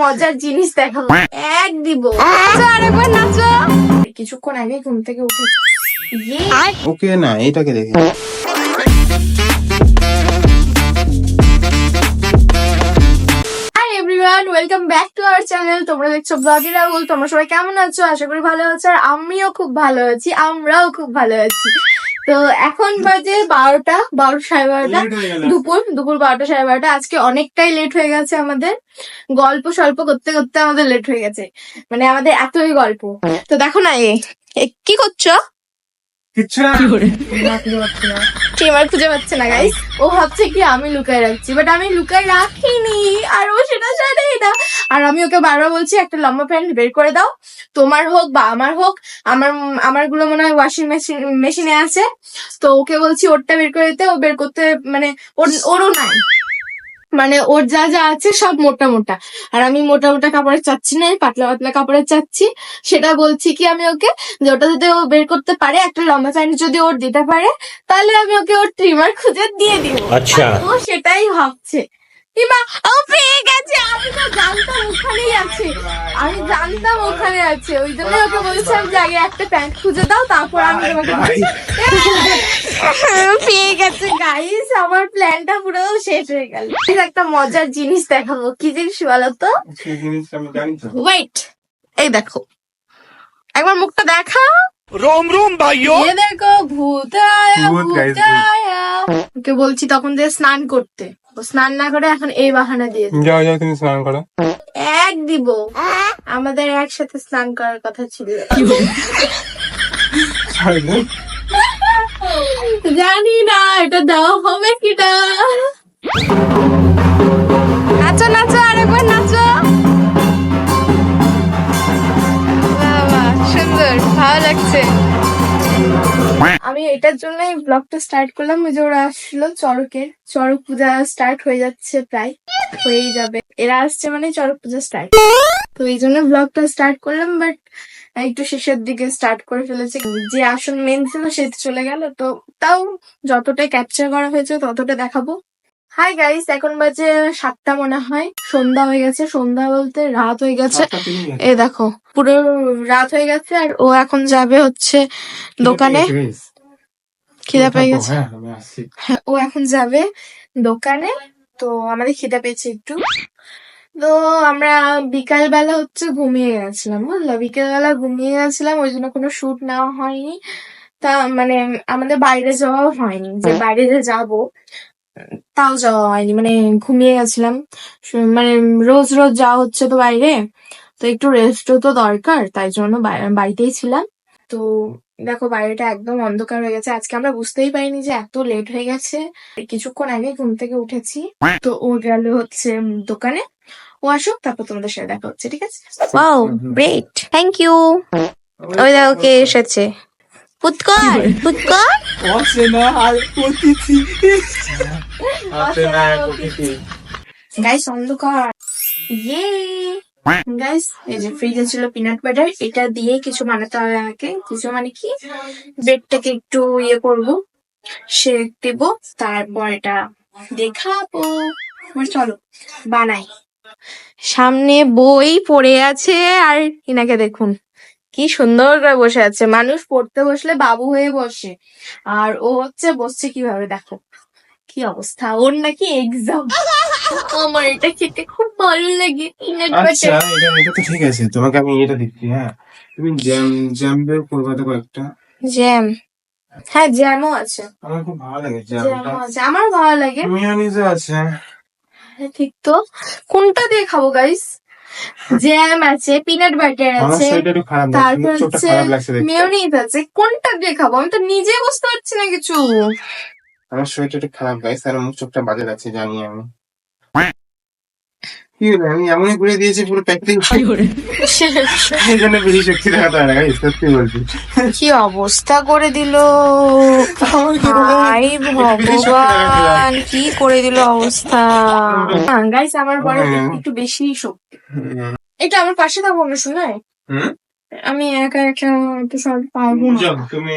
মজার জিনিস দেখাবো। এক দিব। নাচো আরেকবার নাচো। কিছুক্ষণ আগে ঘুম থেকে উঠে ইয়ে। ওকে না এটাকে দেখে। Welcome back to our channel তোমরা দেখছ ব্লগি রাহুল তোমরা সবাই কেমন আছো? আশা করি ভালো আছো আর আমিও খুব ভালো আছি আমরাও খুব ভালো আছি। তো এখন বাজে বারোটা বারোটা সাড়ে বারোটা। দুপুর দুপুর বারোটা সাড়ে বারোটা। আজকে অনেকটাই লেট হয়ে গেছে আমাদের। গল্প স্বল্প করতে করতে আমাদের লেট হয়ে গেছে। মানে আমাদের এতই গল্প। তো দেখো না এ এ, কি করছ? কিচ্ছু না। ট্রিমার খুঁজে পাচ্ছে না গাইস ও ভাবছে কি আমি লুকায় রাখছি বাট আমি লুকায় রাখিনি আর ও সেটা জানে না। আর আমি ওকে বারবার বলছি একটা লম্বা প্যান্ট বের করে দাও। তোমার হোক বা আমার হোক আমার আমারগুলো মনে হয় ওয়াশিং মেশিন মেশিনে আছে। তো ওকে বলছি ওরটা বের করে দিতে। ও বের করতে মানে ওর ওরও নাই। মানে ওর যা যা আছে সব মোটা মোটা। আর আমি মোটা মোটা কাপড়ের চাচ্ছি না আমি পাতলা পাতলা কাপড়ের চাচ্ছি। সেটা বলছি কি আমি ওকে যে ওটা যদি ও বের করতে পারে একটা লম্বা প্যান্ট যদি ওর দিতে পারে তাহলে আমি ওকে ওর ট্রিমার খুঁজে দিয়ে দিব। আচ্ছা। ও সেটাই ভাবছে। কিংবা ও পেয়ে গেছে। আমি তো জানতাম ওখানেই আছে। আমি জানতাম ওখানে আছে। ওই জন্য ওকে বলছিলাম যে আগে একটা প্যান্ট খুঁজে দাও তারপর আমি তোমাকে। পেয়ে গেছে। গাইস আমার প্ল্যানটা পুরো শেষ হয়ে গেল। একটা মজার জিনিস দেখাবো। কি জিনিস বলো তো। ওয়েট এই দেখো। একবার মুখটা দেখা রোম রোম ভাইও দেখো ভূত ওকে বলছি তখন দিয়ে স্নান করতে। স্নান না করে এখন এই বাহানা দিয়ে যাও যাও তুমি স্নান করো। এক দিব। আমাদের একসাথে স্নান করার কথা ছিল। জানি না এটা দেওয়া হবে কিটা নাচো নাচো আরেকবার এটার জন্যই ব্লগটা স্টার্ট করলাম। ওই যে ওরা আসলো চড়কের। চড়ক পূজা স্টার্ট হয়ে যাচ্ছে প্রায়। হয়েই যাবে। এরা আসছে মানে চড়ক পূজা স্টার্ট তো এই জন্য ব্লগটা স্টার্ট করলাম বাট একটু শেষের দিকে স্টার্ট করে ফেলেছে। যে আসল মেন ছিল সে চলে গেল। তো তাও যতটা ক্যাপচার করা হয়েছে ততটা দেখাবো। হাই গাইস এখন বাজে সাতটা মনে হয়। সন্ধ্যা হয়ে গেছে। সন্ধ্যা বলতে রাত হয়ে গেছে। এ দেখো পুরো রাত হয়ে গেছে আর ও এখন যাবে হচ্ছে দোকানে। খিদা পেয়ে গেছে? হ্যাঁ হ্যাঁ, ও এখন যাবে দোকানে তো আমাদের খিদা পেয়েছে একটু। তো আমরা বিকাল বেলা হচ্ছে ঘুমিয়ে গেছিলাম বুঝলো? বিকেল বেলা ঘুমিয়ে গেছিলাম ওই জন্য কোনো শুট নেওয়া হয়নি। তা মানে আমাদের বাইরে যাওয়াও হয়নি যে বাইরে যে যাব তাও যাওয়া হয়নি। মানে ঘুমিয়ে গেছিলাম। মানে রোজ রোজ যাওয়া হচ্ছে তো বাইরে তো একটু রেস্টও তো দরকার তাই জন্য বাড়িতেই ছিলাম। তো দেখো বাইরেটা একদম অন্ধকার হয়ে গেছে। আজকে আমরা বুঝতেই পারিনি যে এত লেট হয়ে গেছে। কিছুক্ষণ আগে ঘুম থেকে উঠেছি। তো ও গেল হচ্ছে দোকানে। ও আসুক তারপর তোমাদের সাথে দেখা হচ্ছে ঠিক আছে? ওয়াও গ্রেট থ্যাংক ইউ ওই দেখো কে এসেছে। পুৎকর পুৎকর। অচেনা আর অতিথি অচেনা আর অতিথি গাইস অন্ধকার। ইয়ে গাইস এই যে ফ্রিজে ছিল পিনাট বাটার এটা দিয়ে কিছু বানাতে হবে আমাকে। কিছু মানে কি? ব্রেডটাকে একটু ইয়ে করব শেক দেব, তারপর এটা দেখাবো। চলো, বানাই। সামনে বই পড়ে আছে আর ইনাকে দেখুন। কি সুন্দর করে বসে আছে। মানুষ পড়তে বসলে বাবু হয়ে বসে। আর ও হচ্ছে, বসছে কীভাবে দেখো? কি অবস্থা? ওর নাকি এক্সাম আমার এটা খেতে খুব ভালো লাগে। পিনাট আচ্ছা বাটার এটা এটা তো ঠিক আছে তোমাকে আমি এটা দিচ্ছি হ্যাঁ। তুমি জ্যাম জ্যাম বের করবে তো কয়েকটা। জ্যাম। হ্যাঁ জ্যামও আছে। আমার খুব ভালো লাগে জ্যামটা। জ্যামও আছে আমার ভালো লাগে। মিওনিজও আছে। হ্যাঁ, ঠিক তো। কোনটা দিয়ে খাব গাইস জ্যাম আছে পিনাট বাটার আমার আছে শরীরটা একটু খারাপ লাগছে তারপর মুখ হচ্ছে খারাপ লাগছে দেখতে। মেয়োনিজ আছে। কোনটা দিয়ে খাব আমি তো নিজে বুঝতে পারছি না কিছু। আমার শরীরটা একটু খারাপ গাইছে আর মুখ চোখটা বাজে লাগছে জানি আমি। কি হলো আমি এমনই করে দিয়েছি পুরো প্যাকেটিং এই জন্য বেশি শক্তি দেখাতে হয় না গাইস সত্যি বলছি কি অবস্থা করে দিল আমার কি ভাই ভগবান কি করে দিল অবস্থা গাইস আমার বড় হুম। একটু বেশি শক্তি এটা আমার পাশে থাকবো না শোনায় হুম? আমি একা একা একটু সব পারবো না যাও, তুমি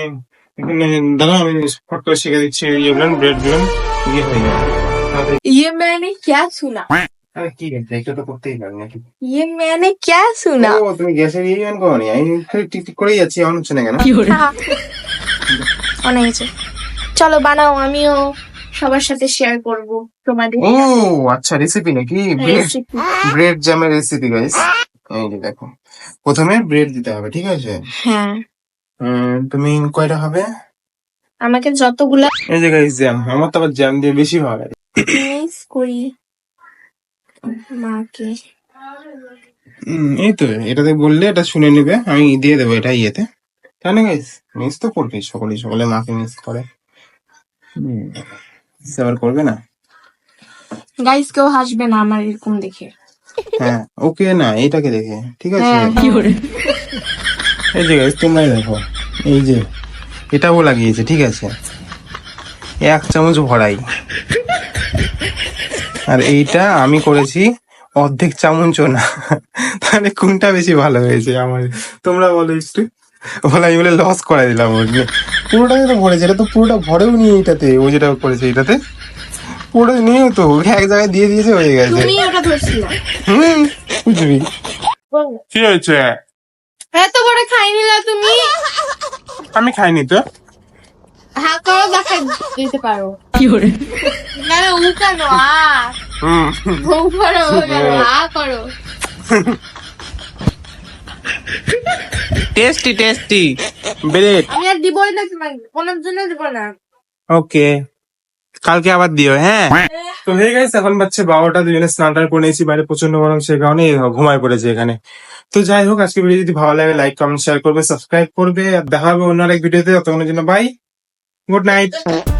এখানে দাঁড়াও আমি ফট করে শিখে দিচ্ছি ইয়ে বলেন ব্রেড বলেন ইয়ে হয়ে যাবে তাড়াতাড়ি ये मैंने क्या सुना আরে কি গেছে এটা তো করতেই পারি নাকি ये मैंने क्या सुना ও তুমি গ্যাসের ইয়ে অন করো নি আমি খালি টিক টিক করেই যাচ্ছি অন হচ্ছে না কেন হ্যাঁ। অনেক হয়েছে চলো বানাও আমিও সবার সাথে শেয়ার করব তোমাদের ও আচ্ছা রেসিপি নাকি ব্রেড রেসিপি ব্রেড জ্যামের রেসিপি গাইস এই যে দেখো প্রথমে ব্রেড দিতে হবে ঠিক আছে হ্যাঁ উম, তুমি কয়টা হবে আমাকে যতগুলা এই যে গাইস জ্যাম আমার তো আবার জ্যাম দিয়ে বেশি ভালো লাগে মিস করি মাকে। এই তো এটাতে বললে এটা শুনে নেবে আমি দিয়ে দেবো এটা ইয়েতে। তাই না গাইস মিস তো করবে সকলেই সকলে মাকে মিস করে। আবার করবে না? গাইস কেউ হাসবে না আমার এরকম দেখে। হ্যাঁ ওকে না এটাকে দেখে ঠিক আছে? হ্যাঁ এই যে গাইস তোমরাই দেখো এই যে এটাও লাগিয়েছে ঠিক আছে? এক চামচ ভরাই। আর এইটা আমি করেছি অর্ধেক চামচও না। তাহলে কোনটা বেশি ভালো হয়েছে আমার? তোমরা বলো একটু। বলে আমি বলে লস করে দিলাম নিয়ে। পুরোটাই তো ভরেছে এটা তো পুরোটা ভরেও নি এটাতে ও যেটা করেছে এটাতে পুরোটা নিয়েও তো ওকে এক জায়গায় দিয়ে দিয়েছে হয়ে গেছে। হুম বুঝবি কি হয়েছে? এত বড় খাইনি না তুমি? আমি খাইনি তো। হ্যাঁ দেখা দিতে পারো। না না উ কেন? আ ও করো ও কেন আ করো। Tasty tasty. ব্রেড। আমি আর দিবই না তোমাকে কোনোর জন্য দিব না। ওকে। কালকে আবার দিও হ্যাঁ? তো হয়ে গেছে এখন বাচ্চা বারোটা দুজনে স্নান টান করে নিয়েছি বাইরে প্রচণ্ড গরম সে কারণে ঘুমায় পড়েছে এখানে। তো যাই হোক আজকে ভিডিও যদি ভালো লাগে লাইক কমেন্ট শেয়ার করবে সাবস্ক্রাইব করবে আর দেখা হবে অন্য এক ভিডিওতে ততক্ষণের জন্য বাই Good night.